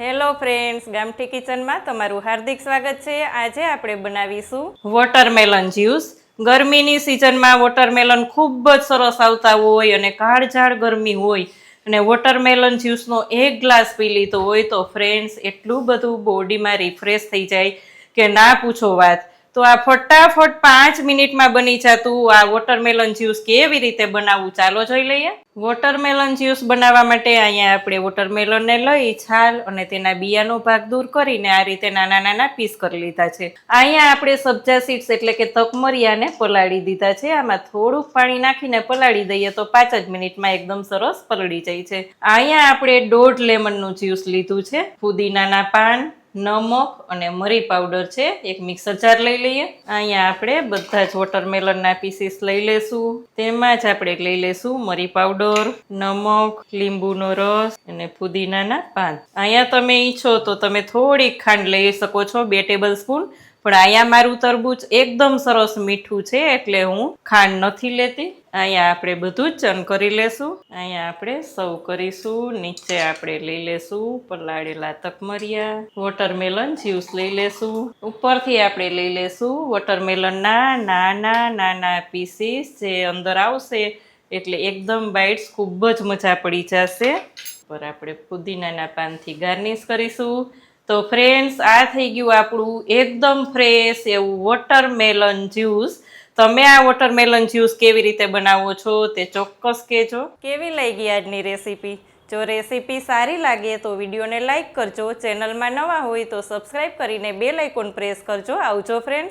Hello friends ગામઠી કિચનમાં તમારું હાર્દિક સ્વાગત છે. આજે આપણે બનાવીશું વોટરમેલન જ્યુસ ગરમીની સિઝનમાં વોટરમેલન ખૂબ જ સરસ આવતા હોય અને કાળઝાળ ગરમી હોય અને વોટરમેલન જ્યુસનો એક ગ્લાસ પી લીધો હોય તો ફ્રેન્ડ્સ એટલું બધું બોડીમાં રિફ્રેશ થઈ જાય કે ના પૂછો વાત. તો આ ફટાફટ પાંચ મિનિટમાં બની જતું આ વોટરમેલન જ્યુસ કેવી રીતે બનાવવું ચાલો જોઈ લઈએ. વોટરમેલન જ્યુસ બનાવવા માટે અહીંયા આપણે વોટરમેલનને લઈ, છાલ અને તેના બિયાનો ભાગ દૂર કરીને આ રીતે નાના નાના પીસ કરી લીધા છે. અહીંયા આપણે સબ્જા સીડ્સ એટલે કે તકમરિયાને પલાળી દીધા છે. આમાં થોડુંક પાણી નાખીને પલાળી દઈએ તો પાંચ જ મિનિટમાં એકદમ સરસ પલળી જાય છે. અહીંયા આપણે દોઢ લેમનનું જ્યુસ લીધું છે. ફુદીનાના પાન નમક અને મરી પાવડર છે. એક મિક્સર જાર લઈ લઈએ. અહીંયા આપણે બધા જ વોટરમેલનના પીસીસ લઈ લેશું. તેમાં જ આપણે લઈ લેશું મરી પાવડર નમક, લીંબુનો રસ અને ફુદીનાના પાન. અહીંયા તમે ઈચ્છો તો તમે થોડીક ખાંડ લઈ શકો છો, બે ટેબલ સ્પૂન પણ અહીંયા મારું તરબૂચ એકદમ સરસ મીઠું છે, એટલે હું ખાંડ નથી લેતી. અહીંયા આપણે બધું ચન કરી લેશું. અહીંયા આપણે સૌ કરીશું. નીચે આપણે લઈ લેશું. પલાળેલા તકમરિયા. વોટરમેલન જ્યુસ લઈ લેશું. ઉપરથી આપણે લઈ લેશું વોટરમેલનના નાના નાના પીસીસ જે અંદર આવશે, એટલે એકદમ બાઇટ્સ ખૂબ જ મજા પડી જશે. પર આપણે પુદીનાના પાનથી ગાર્નિશ કરીશું. તો ફ્રેન્ડ્સ આ થઈ ગયું આપણું એકદમ ફ્રેશ એવું વોટરમેલન જ્યુસ તમે આ વોટરમેલન જ્યુસ કેવી રીતે બનાવો છો તે ચોક્કસ કહેજો. કેવી લઈ ગઈ આજની રેસીપી જો રેસીપી સારી લાગે તો વિડીયોને લાઇક કરજો. ચેનલમાં નવા હોય તો સબસ્ક્રાઈબ કરીને બે લાઇકોન પ્રેસ કરજો. આવજો ફ્રેન્ડ્સ